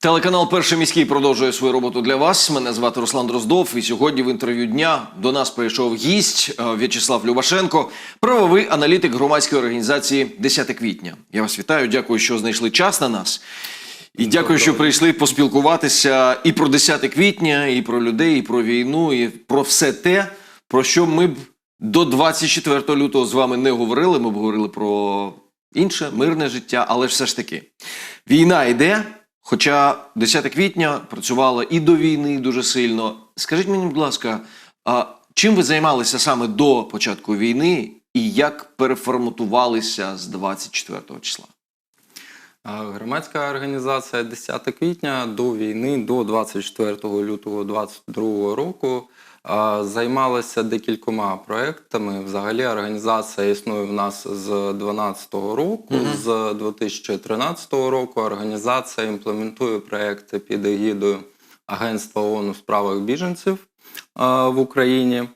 Телеканал Перший міський продовжує свою роботу для вас. Мене звати Руслан Дроздов. І сьогодні в інтерв'ю дня до нас прийшов гість е, В'ячеслав Любашенко, правовий аналітик громадської організації 10 квітня. Я вас вітаю. Дякую, що знайшли час на нас. І дякую, що прийшли поспілкуватися і про 10 квітня, і про людей, і про війну, і про все те, про що ми б до 24 лютого з вами не говорили. Ми б говорили про інше, мирне життя, але ж все ж таки, війна йде. Хоча 10 квітня працювала і до війни дуже сильно. Скажіть мені, будь ласка, а чим ви займалися саме до початку війни і як переформатувалися з 24 числа? Громадська організація 10 квітня до війни, до 24 лютого 2022 року займалася декількома проектами. Взагалі організація існує в нас з 2012 року. З 2013 року організація імплементує проекти під егідою Агентства ООН у справах біженців в Україні.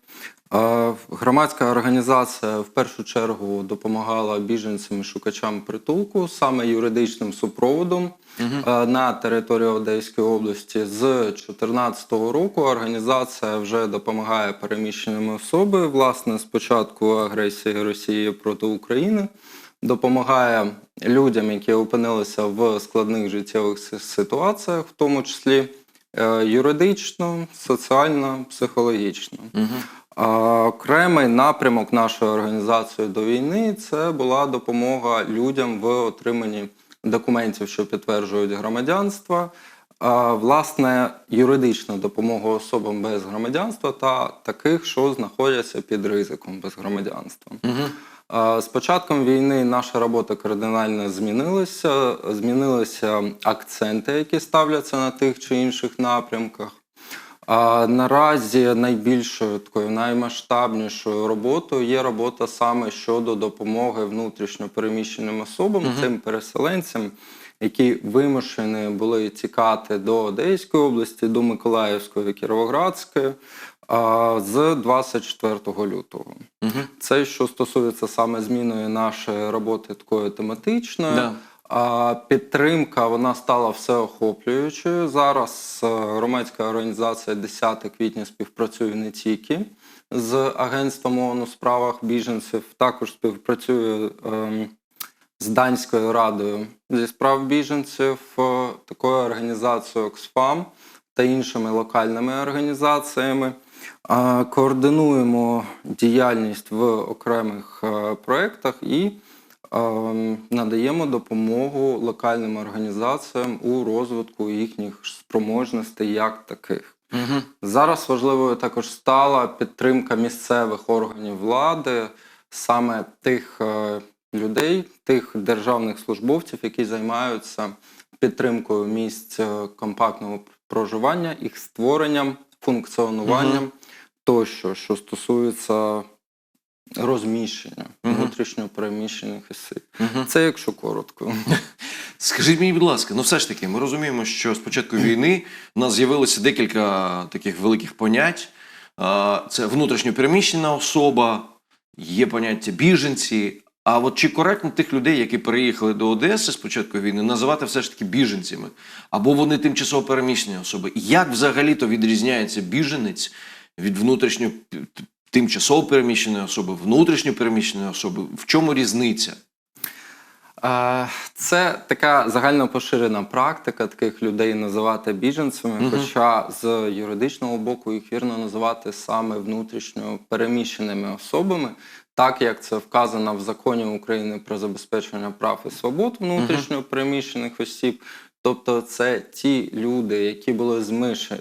Громадська організація в першу чергу допомагала біженцям і шукачам притулку саме юридичним супроводом е, на території Одеської області. З 2014 року організація вже допомагає переміщеним особи. Власне, з початку агресії Росії проти України допомагає людям, які опинилися в складних життєвих ситуаціях, в тому числі е, юридично, соціально, психологічно. А, Окремий напрямок нашої організації до війни це була допомога людям в отриманні документів, що підтверджують громадянство. Власне, юридична допомога особам без громадянства та таких, що знаходяться під ризиком без громадянства. А, З початком війни наша робота кардинально змінилася. Змінилися акценти, які ставляться на тих чи інших напрямках. А наразі найбільшою такою наймасштабнішою роботою є робота саме щодо допомоги внутрішньо переміщеним особам, цим переселенцям, які вимушені були тікати до Одеської області, до Миколаївської, Кіровоградської з 24 лютого. Це що стосується саме зміною нашої роботи такої тематичної. Да. Підтримка вона стала всеохоплюючою. Зараз е, громадська організація 10 квітня співпрацює не тільки з агентством ООН у справах біженців, також співпрацює ем, з Данською радою зі справ біженців, е, такою організацією Оксфам та іншими локальними організаціями. Координуємо діяльність в окремих е, проєктах і надаємо допомогу локальним організаціям у розвитку їхніх спроможностей як таких. Угу. Зараз важливою також стала підтримка місцевих органів влади, саме тих е, людей, тих державних службовців, які займаються підтримкою місць е, компактного проживання, їх створенням, функціонуванням тощо, що стосується розміщення Мгм. внутрішньо переміщених осіб. Угу. Це якщо коротко. Скажіть мені, будь ласка, ну все ж таки, ми розуміємо, що з початку війни в нас з'явилося декілька таких великих понять. Це внутрішньо переміщена особа, є поняття біженці. А от чи коректно тих людей, які переїхали до Одеси з початку війни, називати все ж таки біженцями? Або вони тимчасово переміщені особи? Як взагалі-то відрізняється біженець від внутрішньо тимчасово переміщеної особи, внутрішньо переміщеної особи? В чому різниця? Це така загально поширена практика таких людей називати біженцями, Мгм. хоча з юридичного боку їх вірно називати саме внутрішньо переміщеними особами, так як це вказано в законі України про забезпечення прав і свобод внутрішньо переміщених осіб. Тобто, це ті люди, які були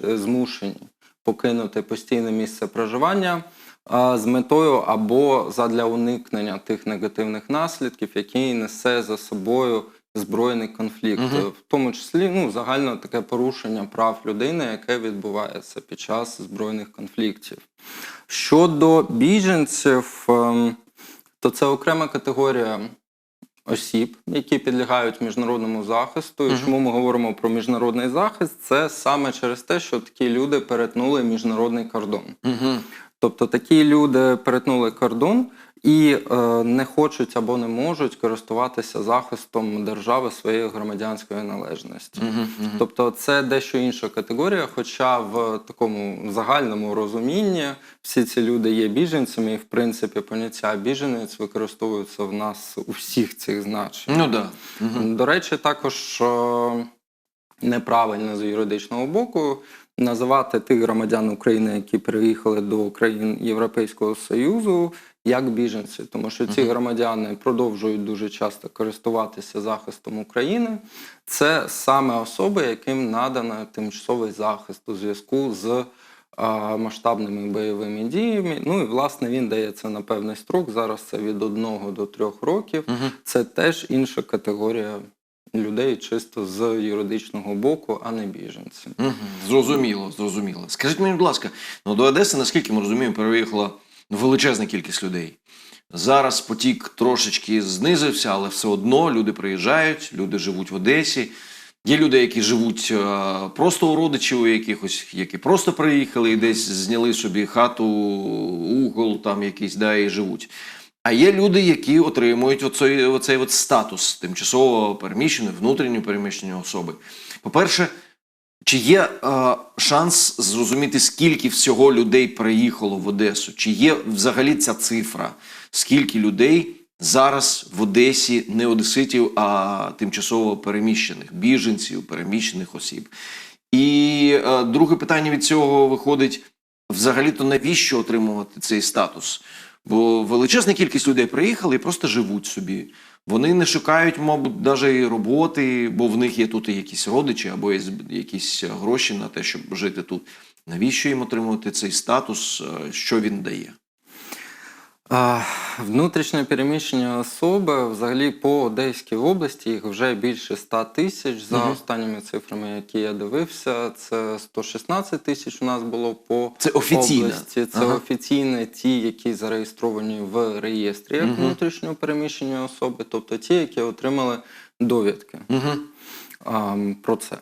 змушені покинути постійне місце проживання з метою або задля уникнення тих негативних наслідків, які несе за собою збройний конфлікт, Мгм. в тому числі ну, загально таке порушення прав людини, яке відбувається під час збройних конфліктів. Щодо біженців, ем, то це окрема категорія осіб, які підлягають міжнародному захисту. І чому ми говоримо про міжнародний захист? Це саме через те, що такі люди перетнули міжнародний кордон. Угу. Тобто такі люди перетнули кордон і е, не хочуть або не можуть користуватися захистом держави своєї громадянської належності. Тобто це дещо інша категорія, хоча в такому загальному розумінні всі ці люди є біженцями, і в принципі поняття біженець використовується в нас у всіх цих значеннях. Ну да. Мгм. До речі, також е, неправильно з юридичного боку називати тих громадян України, які переїхали до країн Європейського Союзу, як біженці, тому що ці громадяни продовжують дуже часто користуватися захистом України. Це саме особи, яким надано тимчасовий захист у зв'язку з масштабними бойовими діями. Ну і власне він дається на певний строк. Зараз це від одного до трьох років. Це теж інша категорія людей, чисто з юридичного боку, а не біженці. Мгм. Зрозуміло, зрозуміло. Скажіть мені, будь ласка, ну до Одеси, наскільки ми розуміємо, переїхала величезна кількість людей. Зараз потік трошечки знизився, але все одно люди приїжджають, люди живуть в Одесі. Є люди, які живуть е, просто у родичів у якихось, які просто приїхали і десь зняли собі хату, угол там якийсь, да, і живуть. А є люди, які отримують оцей, оцей от статус тимчасово переміщеної, внутрішньо переміщеної особи. По-перше, чи є е, шанс зрозуміти, скільки всього людей приїхало в Одесу? Чи є взагалі ця цифра? Скільки людей зараз в Одесі не одеситів, а тимчасово переміщених, біженців, переміщених осіб? І е, друге питання від цього виходить: взагалі-то навіщо отримувати цей статус? Бо величезна кількість людей приїхали і просто живуть собі. Вони не шукають, мабуть, навіть роботи, бо в них є тут і якісь родичі або є якісь гроші на те, щоб жити тут. Навіщо їм отримувати цей статус? Е, Що він дає? А, Внутрішньо переміщені особи взагалі по Одеській області їх вже більше 100 тисяч. За Мгм. останніми цифрами, які я дивився, це 116 тисяч у нас було по Це офіційно. області. Це Ага. офіційні ті, які зареєстровані в реєстрі як Мгм. внутрішньо переміщені особи, тобто ті, які отримали довідки Угу. про це.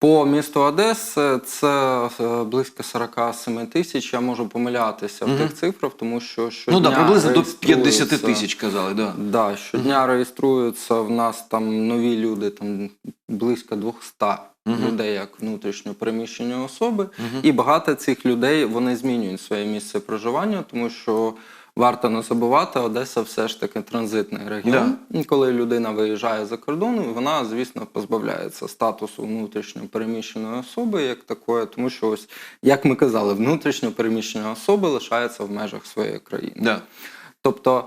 По місту Одеси це е, близько 47 тисяч. Я можу помилятися в Мгм. тих цифрах, тому що Ну щодня так, да, приблизно до реєструється- 50 тисяч казали. Да. Да, щодня реєструються в нас там нові люди, там близько 200 Мгм. людей як внутрішньо переміщені особи. Мгм. І багато цих людей вони змінюють своє місце проживання, тому що варто не забувати, Одеса все ж таки транзитний регіон. І Коли людина виїжджає за кордон, вона, звісно, позбавляється статусу внутрішньо переміщеної особи як такої, тому що ось, як ми казали, внутрішньо переміщені особи лишаються в межах своєї країни. Да. Тобто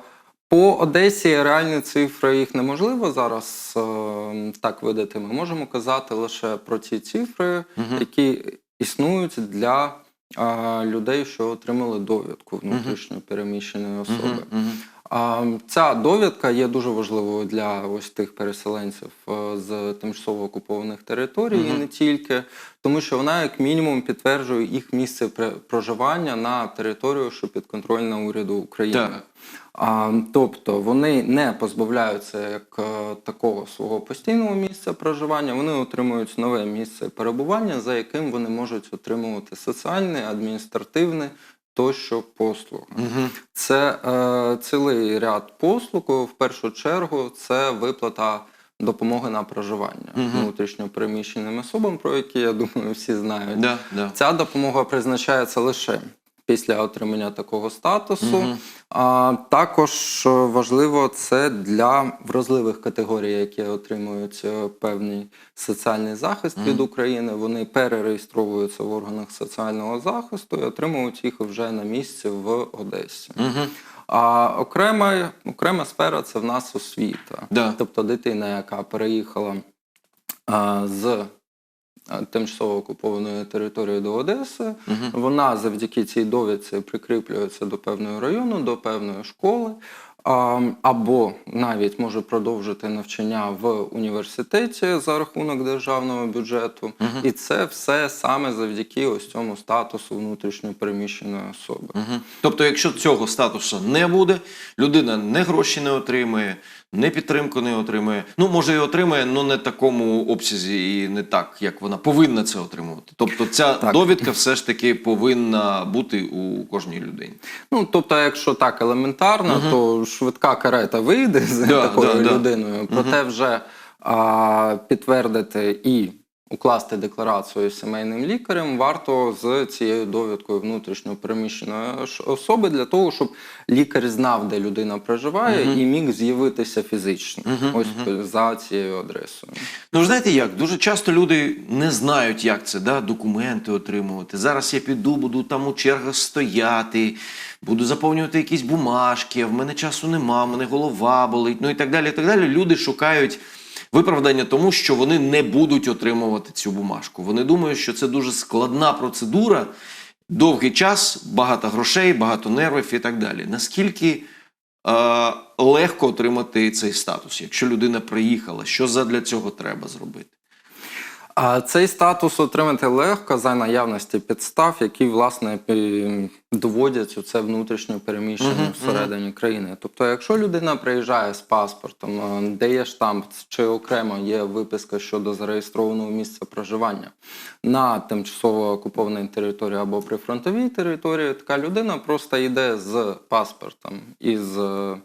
по Одесі реальні цифри їх неможливо зараз е, так видати. Ми можемо казати лише про ті цифри, Мгм. які існують для е, людей, що отримали довідку внутрішньо переміщеної особи. Мгм. Мгм. Ця довідка є дуже важливою для ось тих переселенців е, з тимчасово окупованих територій, і не тільки, тому що вона, як мінімум, підтверджує їх місце проживання на територію, що підконтрольна уряду України. Так. А, тобто вони не позбавляються як е, такого свого постійного місця проживання, вони отримують нове місце перебування, за яким вони можуть отримувати соціальне, адміністративне тощо послуг. Угу. Це е, цілий ряд послуг. В першу чергу це виплата допомоги на проживання угу. внутрішньо переміщеним особам, про які я думаю всі знають. Да, да. Ця допомога призначається лише після отримання такого статусу. Мгм. А також е, важливо це для вразливих категорій, які отримують е, певний соціальний захист від України. Вони перереєстровуються в органах соціального захисту і отримують їх вже на місці в Одесі. Мгм. А окрема, окрема сфера це в нас освіта. Да. Тобто дитина, яка переїхала а, з тимчасово окупованої території до Одеси, Мгм. вона завдяки цій довідці прикріплюється до певного району, до певної школи, або навіть може продовжити навчання в університеті за рахунок державного бюджету. Мгм. І це все саме завдяки ось цьому статусу внутрішньо переміщеної особи. Мгм. Тобто, якщо цього статусу не буде, людина не гроші не отримує, не підтримку не отримує. Ну, може, і отримує, але не в такому обсязі і не так, як вона повинна це отримувати. Тобто, ця Так. довідка все ж таки повинна бути у кожній людині. Ну, тобто, якщо так елементарно, то швидка карета вийде з Да, такою да, да. людиною. Проте вже а, підтвердити і укласти декларацію з сімейним лікарем варто з цією довідкою внутрішньо переміщеної особи для того, щоб лікар знав, де людина проживає, і міг з'явитися фізично. Ось за цією адресою. Ну, знаєте як? Дуже часто люди не знають, як це, да, документи отримувати. Зараз я піду, буду там у чергах стояти, буду заповнювати якісь бумажки, а в мене часу нема, в мене голова болить, ну і так далі. І так далі. Люди шукають виправдання тому, що вони не будуть отримувати цю бумажку. Вони думають, що це дуже складна процедура, довгий час, багато грошей, багато нервів і так далі. Наскільки е, легко отримати цей статус, якщо людина приїхала, що задля цього треба зробити? А цей статус отримати легко за наявності підстав, які власне доводять у це внутрішнє переміщення всередині країни. Тобто, якщо людина приїжджає з паспортом, де є штамп, чи окремо є виписка щодо зареєстрованого місця проживання на тимчасово окупованій території або прифронтовій території, така людина просто йде з паспортом і з е,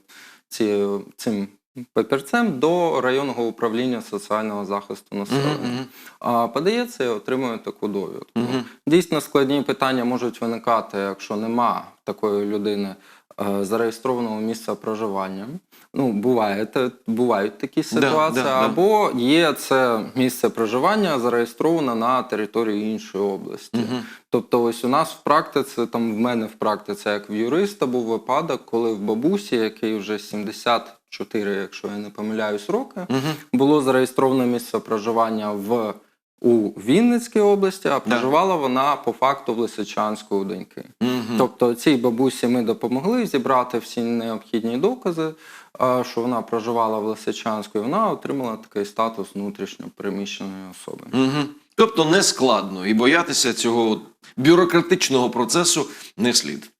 цією цим. Папірцем до районного управління соціального захисту населення. А подається і отримує таку довідку. Дійсно, складні питання можуть виникати, якщо нема такої людини е, зареєстрованого місця проживання. Ну, буває, те- бувають такі ситуації, да, да. або є це місце проживання зареєстроване на території іншої області. Тобто, ось у нас в практиці, там в мене в практиці, як в юриста, був випадок, коли в бабусі, який вже 74, якщо я не помиляюсь, роки, було зареєстроване місце проживання в у Вінницькій області, а проживала вона по факту в Лисичанську у доньки. Тобто цій бабусі ми допомогли зібрати всі необхідні докази, що вона проживала в Лисичанську, і вона отримала такий статус внутрішньо переміщеної особи. Угу. Тобто не складно і боятися цього бюрократичного процесу не слід.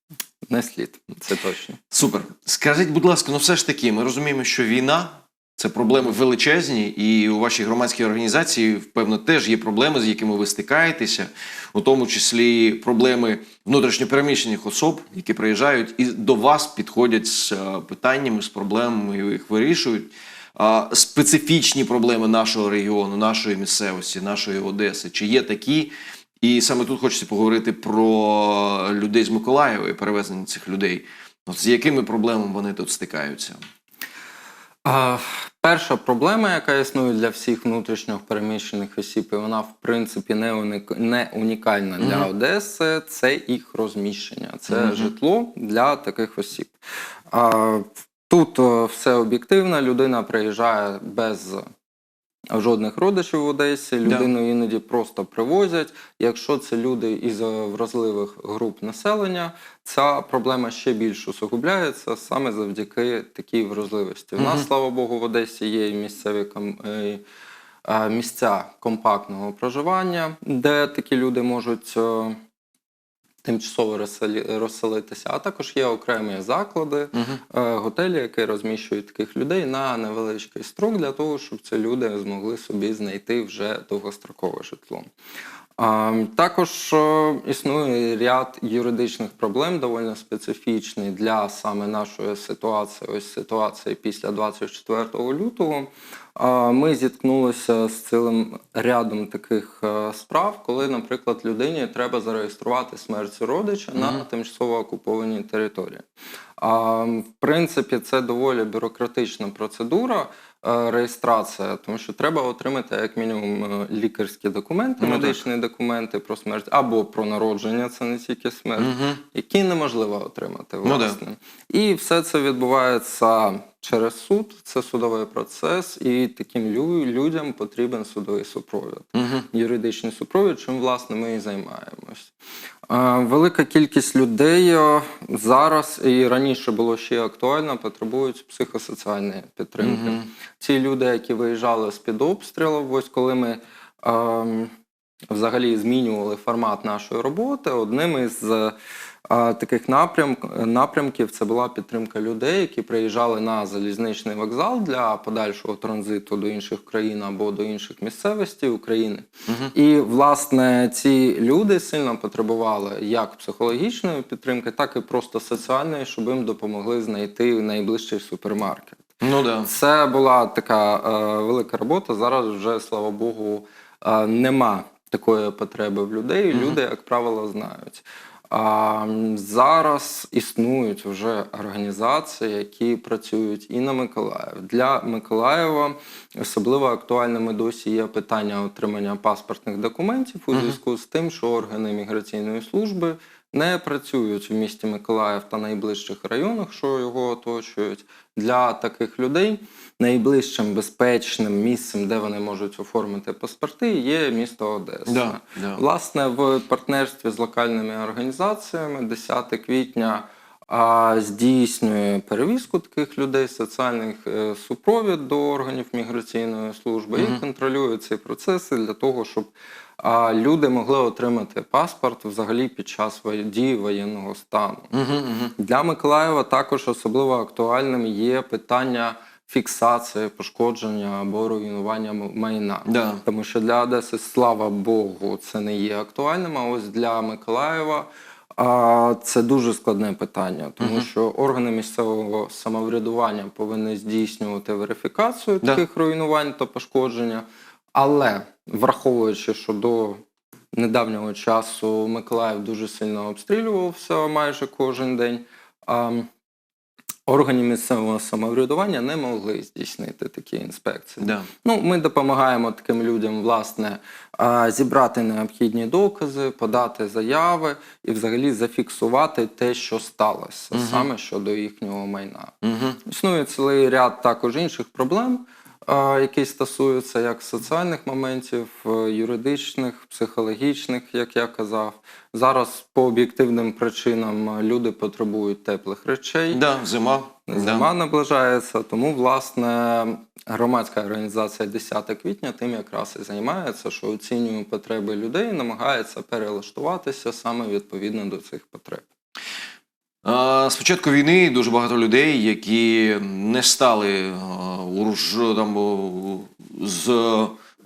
Не слід, це точно. Супер. Скажіть, будь ласка, ну все ж таки, ми розуміємо, що війна це проблеми величезні, і у вашій громадській організації, певно, теж є проблеми, з якими ви стикаєтеся, у тому числі проблеми внутрішньопереміщених особ, які приїжджають і до вас підходять з е, питаннями, з проблемами, їх вирішують. Специфічні проблеми нашого регіону, нашої місцевості, нашої Одеси, чи є такі? І саме тут хочеться поговорити про людей з Миколаєва і перевезення цих людей. От з якими проблемами вони тут стикаються? А, перша проблема, яка існує для всіх внутрішньо переміщених осіб, і вона в принципі не, уник... не унікальна для Одеси, це їх розміщення, це житло для таких осіб. А, тут е, все об'єктивно, людина приїжджає без жодних родичів в Одесі, людину іноді просто привозять. Якщо це люди із е, вразливих груп населення, ця проблема ще більш усугубляється саме завдяки такій вразливості. У нас, слава Богу, в Одесі є місцеві е, е, місця компактного проживання, де такі люди можуть. Тимчасово розселитися, а також є окремі заклади, е, готелі, які розміщують таких людей на невеличкий строк для того, щоб ці люди змогли собі знайти вже довгострокове житло. Також існує ряд юридичних проблем, доволі специфічний для саме нашої ситуації. Ось ситуації після 24 лютого. Ми зіткнулися з цілим рядом таких е, справ, коли, наприклад, людині треба зареєструвати смерть родича на тимчасово окупованій території. В принципі, це доволі бюрократична процедура. Е, Реєстрація, тому що треба отримати як мінімум е, лікарські документи, Ну, так. медичні документи про смерть або про народження, це не тільки смерть, які неможливо отримати Ну, да. власне. І все це відбувається через суд, це судовий процес, і таким лю- людям потрібен судовий супровід, юридичний супровід, чим власне ми і займаємось. Велика кількість людей е, зараз і раніше було ще актуально, потребують психосоціальної підтримки. Ці люди, які виїжджали з під обстрілу, ось коли ми. ем, Взагалі змінювали формат нашої роботи. Одним із е, таких напрям, напрямків це була підтримка людей, які приїжджали на залізничний вокзал для подальшого транзиту до інших країн або до інших місцевостей України. І власне ці люди сильно потребували як психологічної підтримки, так і просто соціальної, щоб їм допомогли знайти найближчий супермаркет. Ну да. Це була така е, велика робота. Зараз вже, слава Богу, е, нема такої потреби в людей. Люди, як правило, знають. А зараз існують вже організації, які працюють і на Миколаїв. Для Миколаєва особливо актуальними досі є питання отримання паспортних документів у зв'язку з тим, що органи міграційної служби не працюють в місті Миколаїв та найближчих районах, що його оточують. Для таких людей найближчим безпечним місцем, де вони можуть оформити паспорти, є місто Одеса. Да, да. Власне, в партнерстві з локальними організаціями 10 квітня а, здійснює перевізку таких людей, соціальних е, супровід до органів міграційної служби і контролює ці процеси для того, щоб а, люди могли отримати паспорт взагалі під час дії воєнного стану. Для Миколаєва також особливо актуальним є питання фіксації, пошкодження або руйнування майна. Да. Тому що для Одеси, слава Богу, це не є актуальним. А ось для Миколаєва а, це дуже складне питання, тому що органи місцевого самоврядування повинні здійснювати верифікацію Да. таких руйнувань та пошкодження. Але враховуючи, що до недавнього часу Миколаїв дуже сильно обстрілювався майже кожен день. Органи місцевого самоврядування не могли здійснити такі інспекції. Да. Ну, ми допомагаємо таким людям, власне, зібрати необхідні докази, подати заяви і взагалі зафіксувати те, що сталося, саме щодо їхнього майна. Угу. Існує цілий ряд також інших проблем, які стосуються як соціальних моментів, е, юридичних, психологічних, як я казав. Зараз по об'єктивним причинам е, люди потребують теплих речей. Да, зима. Зима наближається, тому власне громадська організація 10 квітня тим якраз і займається, що оцінює потреби людей, намагається перелаштуватися саме відповідно до цих потреб. З початку війни дуже багато людей, які не стали уруж, там, з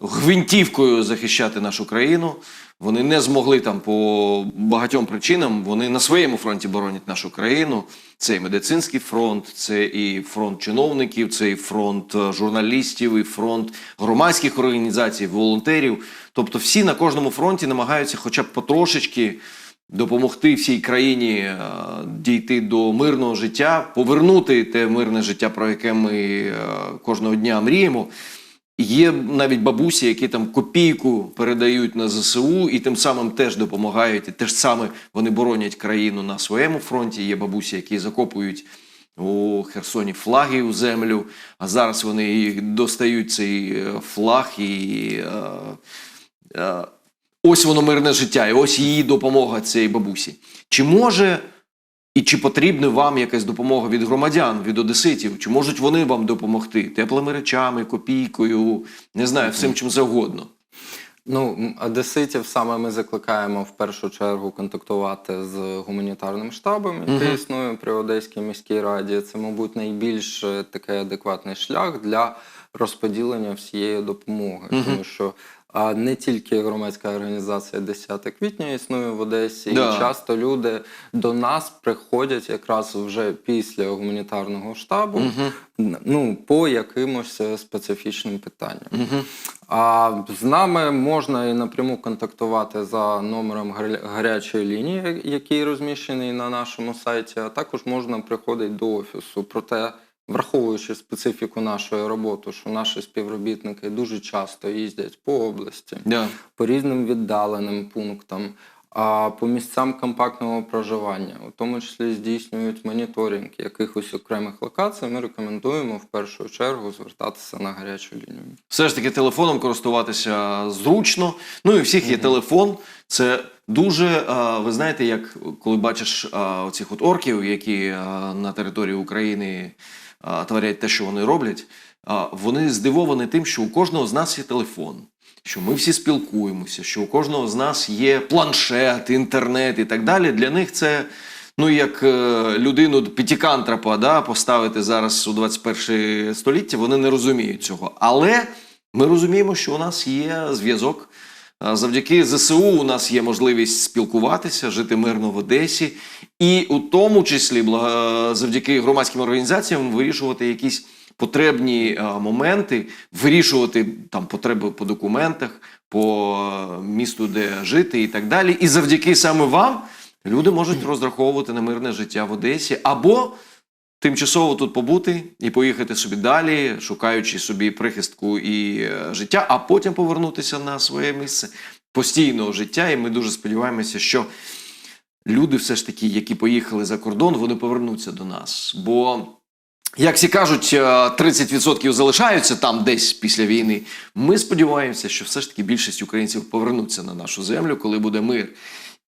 гвинтівкою захищати нашу країну. Вони не змогли там по багатьом причинам. Вони на своєму фронті боронять нашу країну. Це і медицинський фронт, це і фронт чиновників, це і фронт е, журналістів, і фронт громадських організацій, волонтерів. Тобто, всі на кожному фронті намагаються, хоча б потрошечки допомогти всій країні е, дійти до мирного життя, повернути те мирне життя, про яке ми е, кожного дня мріємо. Є навіть бабусі, які там копійку передають на ЗСУ і тим самим теж допомагають. І теж саме вони боронять країну на своєму фронті. Є бабусі, які закопують у Херсоні флаги у землю, а зараз вони достають цей е, флаг і. Е, е, ось воно мирне життя, і ось її допомога цієї бабусі. Чи може і чи потрібна вам якась допомога від громадян, від одеситів? Чи можуть вони вам допомогти теплими речами, копійкою, не знаю, всім чим завгодно? Ну, одеситів саме ми закликаємо в першу чергу контактувати з гуманітарним штабом, який існує при Одеській міській раді. Це, мабуть, найбільш е, такий адекватний шлях для розподілення всієї допомоги, тому що а не тільки громадська організація 10 квітня існує в Одесі, Да. і часто люди до нас приходять якраз вже після гуманітарного штабу, ну по якимось е, специфічним питанням. А з нами можна і напряму контактувати за номером гарячої лінії, який розміщений на нашому сайті. А також можна приходити до офісу. Проте, враховуючи специфіку нашої роботи, що наші співробітники дуже часто їздять по області, Да. по різним віддаленим пунктам, а по місцям компактного проживання, у тому числі здійснюють моніторинг якихось окремих локацій. Ми рекомендуємо в першу чергу звертатися на гарячу лінію. Все ж таки телефоном користуватися зручно. Ну і всіх є телефон. Це дуже, ви знаєте, як коли бачиш оцих от орків, які на території України творять те, що вони роблять, вони здивовані тим, що у кожного з нас є телефон. що ми всі спілкуємося, що у кожного з нас є планшет, інтернет і так далі. Для них це. Ну, як е, людину п'ятикантропа да, поставити зараз у 21 століття, вони не розуміють цього. Але ми розуміємо, що у нас є зв'язок. Завдяки ЗСУ у нас є можливість спілкуватися, жити мирно в Одесі, і у тому числі завдяки громадським організаціям вирішувати якісь потребні моменти, вирішувати там потреби по документах, по місту, де жити, і так далі. І завдяки саме вам люди можуть розраховувати на мирне життя в Одесі або тимчасово тут побути і поїхати собі далі, шукаючи собі прихистку і е, життя, а потім повернутися на своє місце постійного життя. І ми дуже сподіваємося, що люди, все ж таки, які поїхали за кордон, вони повернуться до нас. Бо, як всі кажуть, е, 30% залишаються там десь після війни. Ми сподіваємося, що все ж таки більшість українців повернуться на нашу землю, коли буде мир.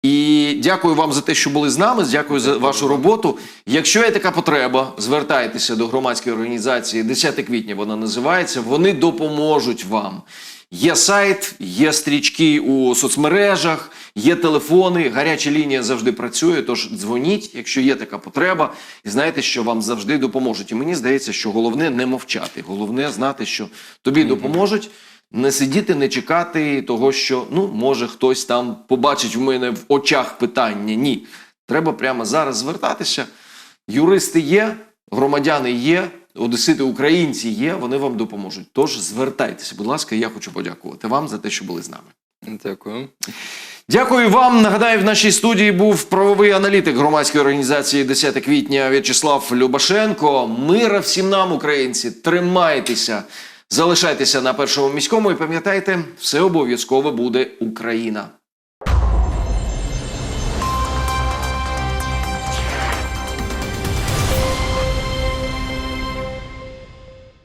І дякую вам за те, що були з нами. Дякую за вашу роботу. Якщо є така потреба, звертайтеся до громадської організації 10 квітня. Вона називається. Вони допоможуть вам. Є сайт, є стрічки у соцмережах, є телефони. Гаряча лінія завжди працює. Тож дзвоніть, якщо є така потреба, і знаєте, що вам завжди допоможуть. І мені здається, що головне не мовчати. Головне знати, що тобі допоможуть. Не сидіти, не чекати того, що ну може хтось там побачить в мене в очах питання. Ні, треба прямо зараз звертатися. Юристи є, громадяни є, одесити українці є. Вони вам допоможуть. Тож звертайтеся, будь ласка, я хочу подякувати вам за те, що були з нами. Дякую. Дякую вам. Нагадаю, в нашій студії був правовий аналітик громадської організації 10 квітня В'ячеслав Любашенко. Мира всім нам, українці, тримайтеся, залишайтеся на першому міському і пам'ятайте, все обов'язково буде Україна.